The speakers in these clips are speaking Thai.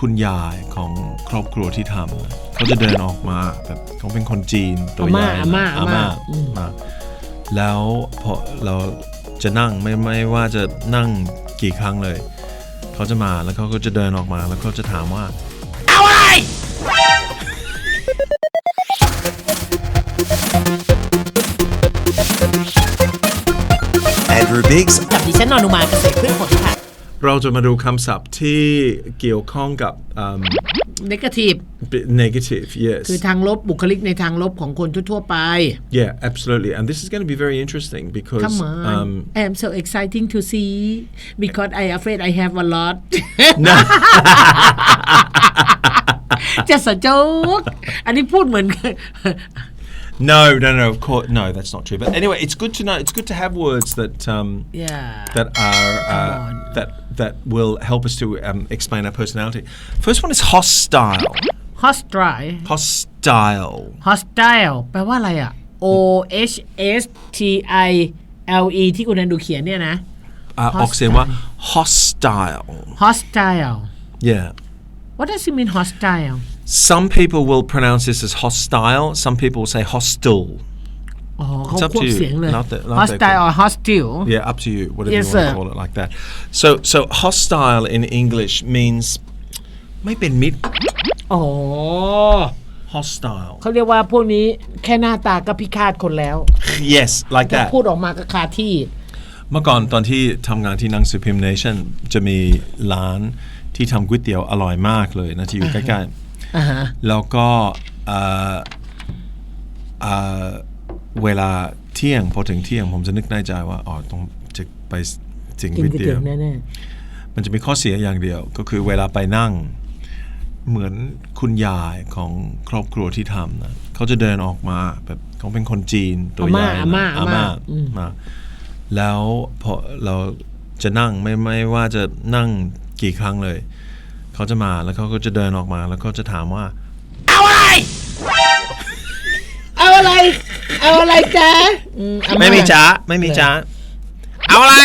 คุณยายของครอบครัวที่ทำนะเขาจะเดินออกมาแบบเขาเป็นคนจีนตัวใหญ่อาม่าอาม่าอาม่าอืมมาแล้วพอเราจะนั่งไม่ไม่ว่าจะนั่งกี่ครั้งเลย เขาจะมาแล้วเขาก็จะเดินออกมาแล้วเขาจะถามว่าเอาอะไร Andrew Biggs กับดิฉันนอนุมาเกษตรพืชผลค่ะ เราจะมาดูคำศัพท์ที่เกี่ยวข้องกับอืม negative negative yes คือทางลบบุคลิกในทางลบของคนทั่วๆไป yeah absolutely and this is going to be very interesting because Come on um, I am so exciting to see because I afraid I have a lot no จะสะโจกอันนี้พูดเหมือน No, no, no. Of course, no. That's not true. But anyway, it's good to know. It's good to have words that um, yeah that are Come uh, on. that that will help us to um, explain our personality. First one is hostile. hostile Hostile. hostile แปลว่าอะไรอ่ะ O H S T I L E ที่คุณนันดูเขียนเนี่ยนะ Uh, ออกเสียงว่า hostile. hostile Yeah. what does it mean hostile Some people will pronounce this as hostile. Some people will say hostile. อ๋อเขา It's up ควบ to you. เสียงเลย Not that- not that hostile good. or hostile Yeah, up to you. Whatever Yes, you want sir. to call it, like that. So, so hostile in English means ไม่เป็นมิตร อ๋อ hostile เขาเรียกว่าพวกนี้แค่หน้าตาก็พิฆาตคนแล้ว yes like แต่ that พูดออกมาก็คาที่ เมื่อก่อนตอนที่ทำงานที่หนังสือพิมพ์ Nation จะมีร้านที่ทำก๋วยเตี๋ยวอร่อยมากเลยนะที่อยู่ใกล้อ่าฮะๆแล้วก็เอ่อเอ่อ เวลาเที่ยงพอถึงเที่ยง ผมจะนึกในใจว่าอ๋อต้องจะไปจิงกินก๋วยก๋วยเตี๋เตี๋ยยววแน่มันจะมีข้อเสียอย่างเดียว ก็คือเวลาไปนั่ง เหมือนคุณยายของครอบครัวที่ทำนะเขาจะเดินออกมาแบบเขาเป็นคนจีนตัวใหญ่อาม่าอาม่าอาม่าอืมมาแล้วพอเราจะนั่งไม่ไม่ว่าจะนั่งกี่ครั้งเลย เขาจะมาแล้วเขาก็จะเดินออกมา แล้วก็จะถามว่าๆเอาอะไรเอาอะไร เอาอะไรจ๊ะอือาไม่มีจ้าไม่มีจ้าเอาอะไร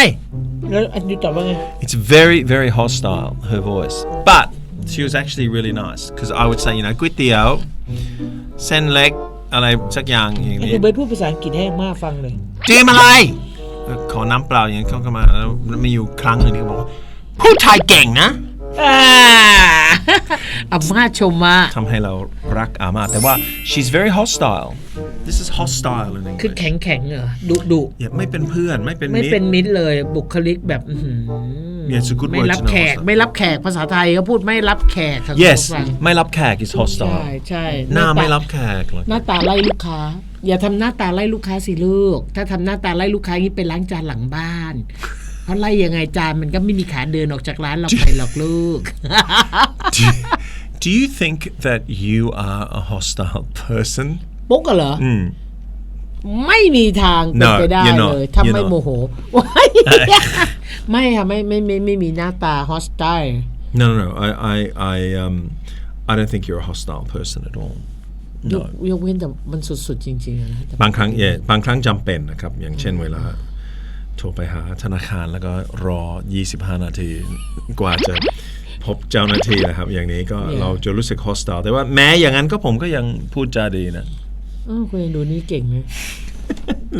แล้วอันนี้ตอบว่าไง It's very, very hostile, her voice. But she was actually really nice because I would say, you know, ก๋วยเตี๋ยวเส้นเล็กอะไรสักอย่างอย่างไอ้นี้ดูเบิร์ดพูดภาษาอังกฤษให้มากฟังเลยจีมอะไรเออขอน้ำเปล่าอย่างนี้เขาก็มาแล้วมีอยู่ครั้งหนึ่งที่เขาบอกว่าพูดไทยเก่งนะ อ่าอาม่าชมมา ทำให้เรารักอาม่าแต่ว่า she's very hostile this is hostile in คือ English แข็งแข็งๆเหรอดุดุอย่าไม่เป็นเพื่อนไม่เป็นไม่มิตเป็นร มิตรเลยบุคลิกแบบอื้อหือ Yeah, it's a good ไม่ word รับ to know แขก also. ไม่รับแขกภาษาไทยเขาพูดไม่รับแขกค่ะ yes คุณผู้ฟังไม่รับแขก is ใช่ hostile ใช่หน้าตไม่รับแขกเลยหน้าตาไล่ลูกค้า อย่าทำหน้าตาไล่ลูกค้าสิลูก ถ้าทำหน้าตาไล่ลูกค้าอย่างนี้ไปล้างจานหลังบ้าน เพราะไล่ยังไงจานมันก็ไม่มีขาเดินออกจากร้านเราไปหรอกลูก do, do you think that you are a hostile person ปุ๊กอะเหรออไม่มีทางเป็น No, ไปได้ you're not. เลยถ้า You're ไม่ not. โมโหว้ายไม่ค่ะไม่ไม่ไม่ไม่มีหน้าตา hostile No, no, no. I, I, I, um, I don't think you're a hostile person at all. ยก No. ยกเว้นแต่มันสุดๆจริงๆอะนะแต่บางครั้งเย่บางครั้งจำเป็นนะครับ อย่างเช่นเวลา โทรไปหาธนาคารแล้วก็รอ 25 นาที กว่าจะพบเจ้าหน้าที่นะครับ อย่างนี้ก็เราจะรู้สึก hostile แต่ว่าแม้อย่างนั้นก็ผมก็ยังพูดจาดีนะเออคุณยังดูนี่เก่งนะ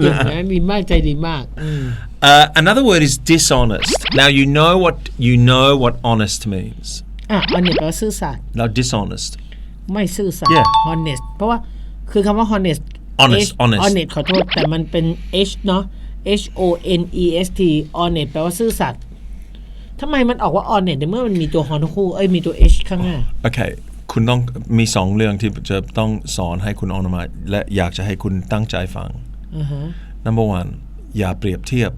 เก่งนะดีมากใจดีมากอืม Uh, another word is dishonest. Now you know what you know what honest means. อะ honest แปลว่าซื่อสัตย์ Now dishonest. ไม่ซื่อสัตย์ Yeah. honest เพราะว่าคือคำว่า honest Honest, H- honest. honest ขอโทษ แต่มันเป็น h เนาะ h o n e s t honest แปลว่าซื่อสัตย์ทำไมมันออกว่า honest ในเมื่อมันมีตัว hon คู่เอ้ยมีตัว h ข้างหน้า โอเค คุณต้องมีสองเรื่องที่จะต้องสอนให้คุณออนมาและอยากจะให้คุณตั้งใจฟัง number one อย่าเปรียบเทียบ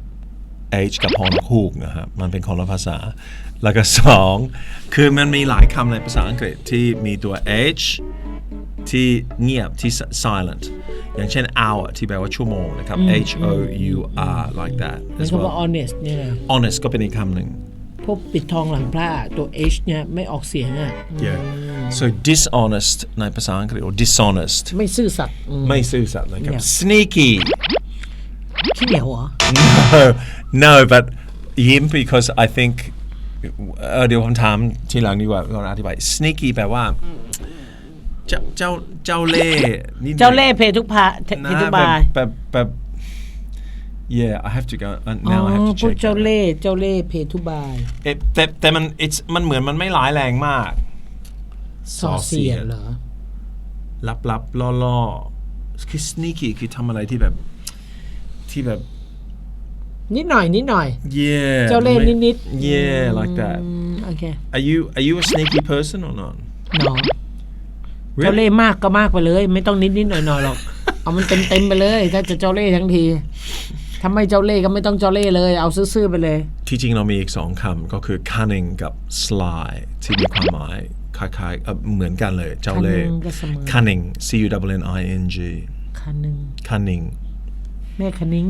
H กับฮอนคูกนะครับมันเป็นคนละภาษา แล้วก็สองคือมันมีหลายคำในภาษาอังกฤษที่มีตัว H ที่เงียบที่ silent อย่างเช่น hour ที่แปลว่าชั่วโมงนะครับ H O U R like that นั่น as คำว่า well honest เนี่ยนะ honest ก็เป็นอีกคำหนึ่งพวกปิดทองหลังพระตัว h เนี่ยไม่ออกเสียงอะ yeah so dishonest ในภาษาอังกฤษ or dishonest ไม่ซื่อสัตย์อืมไม่ซื่อสัตย์นะครับ Yeah. sneaky ขี้เหนียวเหรอ no no but ยิ้ม because I think เออเดี๋ยวผมถามทีหลังดีกว่าก่อนอธิบาย sneaky แปลว่า เจ้าเจ้าเจ้าเล่ห์นิดหน่อย เจ้าเล่ห์เพทุกพาเพนะทุกบายแบบแบบ yeah I have to go uh, อ๋อ now I have to พวก check เจ้าเล่ห์เจ้าเล่ห์เพทุบาย เอ๊ะแต่แต่มัน it's มันเหมือนมันไม่ร้ายแรงมาก สอเสียดเหรอ ลับลับล่อล่อคือ sneaky คือทำอะไรที่แบบที่แบบ นิดหน่อยนิดหน่อย yeah เจ้าเล่ห์ไม่ นิดๆ yeah like that อืมโอเค are you are you a sneaky person or not หนอ เจ้าเล่ห์มากก็มากไปเลย ไม่ต้องนิดนิดหน่อยหน่อยๆหรอก เอามันเต็มเต็มๆไปเลย ถ้าจะเจ้าเล่ห์ทั้งทีถ้าไม่เจ้าเล่ห์ก็ไม่ต้องเจ้าเล่ห์เลย เอาซื่อๆไปเลย ที่จริงเรามีอีกสองคำก็คือ cunning กับ sly ที่มีความหมายคล้ายๆเอ่อเหมือนกันเลย เจ้าเล่ห์ cunning ก็เสมอ cunning c u n n i n g คันหนึ่ง cunning แม่คันนิ้ง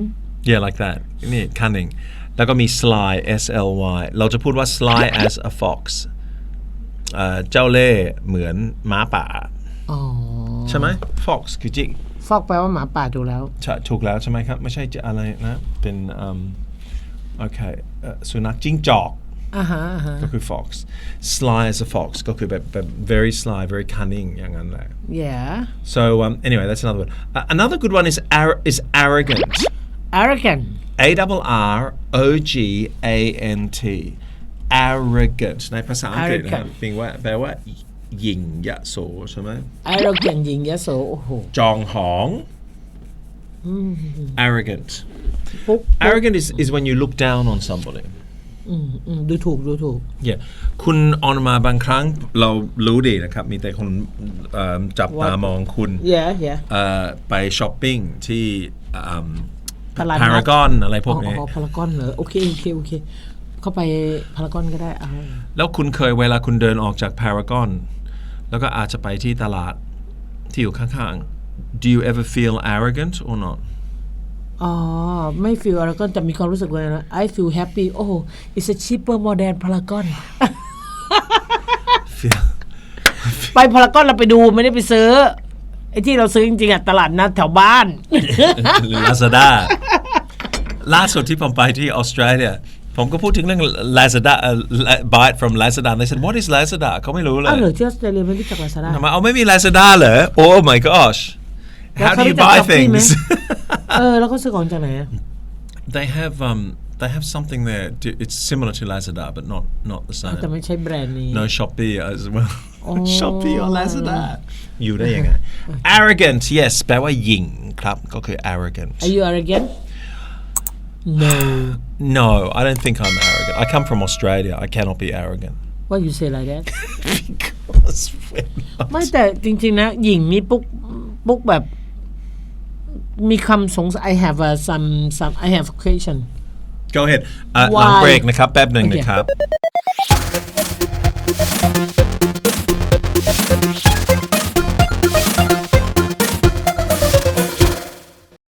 yeah like that นี่ cunning แล้วก็มี sly s l y เราจะพูดว่า sly as a fox เอ่อเจ้าเล่ห์เหมือนม้าป่า อ๋อใช่ไหม fox คือจิกฟอกแปลว่าหมาป่าถูกแล้ว ใช่ถูกแล้วใช่ไหมครับ ไม่ใช่จะอะไรนะ เป็นอืมโอเคเอ่อสุนัขจิ้งจอก อ่าฮะอ่าฮะ ก็คือ fox sly as a fox ก็คือแบบแบบ very sly very cunning อย่างนั้นแหละ yeah so um, anyway that's another one uh, another good one is ar- is arrogant arrogant A double R O G A N T arrogant ในภาษาอังกฤษนะครับ Arrogant แปลว่าแปลว่า หยิ่งยโสใช่ไหม arrogant หญิงยโสโอ้โหจองหอง arrogant ปุ๊บ arrogant is is when you look down on somebody อืมอืมดูถูกดูถูก yeah คุณออนมาบางครั้งเรารู้ดีนะครับ มีแต่คนเอิ่มจับตามองคุณ yeah yeah เอ่อไปช้อปปิ้งที่อืมตลาดนัดพารากอนอะไรพวกนี้อ๋อพารากอนเหรอโอเคโอเคโอเค เข้าไปพารากอนก็ได้เอาแล้วคุณเคยเวลาคุณเดินออกจากพารากอน แล้วก็อาจจะไปที่ตลาดที่อยู่ข้างๆ do you ever feel arrogant or not อ๋อ ไม่ฟีลพารากอนแต่มีความรู้สึกว่านะ I feel happy โอ้ it's a cheaper more than พารากอน feel ไปพารากอนเราไปดูไม่ได้ไปซื้อไอ้ที่เราซื้อจริงๆอะตลาดนัดแถวบ้านหรือ Lazada ล่าสุดที่ผมไปที่ออสเตรเลีย ผมก็พูดถึงเรื่อง Lazada เอ่อ buy it from Lazada they said what is Lazada เขาไม่รู้เลย อ้าวเหรอที่ออสเตรเลียไม่รู้จักลาซาด้า ทำไมเอาไม่มี Lazada เหรอ oh my gosh แล้ว how เขา do you รู้จัก buy Shopee ไหม things เออ แล้วก็ซื้อของจากไหนอะ they have um they have something there to- it's similar to Lazada but not not the same แต่ไม่ใช่แบรนด์นี้ no Shopee as well อ๋อ Shopee or Lazada อยู่ได้ยังไง arrogant yes แปลว่าหยิ่งครับ ก็คือ arrogant Are you arrogant No no I don't think I'm arrogant I come from Australia I cannot be arrogant Why you say like that because we're not ไม่แต่จริงๆนะ หญิงนี่ปุ๊กปุ๊กแบบ มีคำสงสัย I have a some some I have a question go ahead อะ Why? หลังเบรกนะครับแป๊บหนึ่งโอเคนะครับ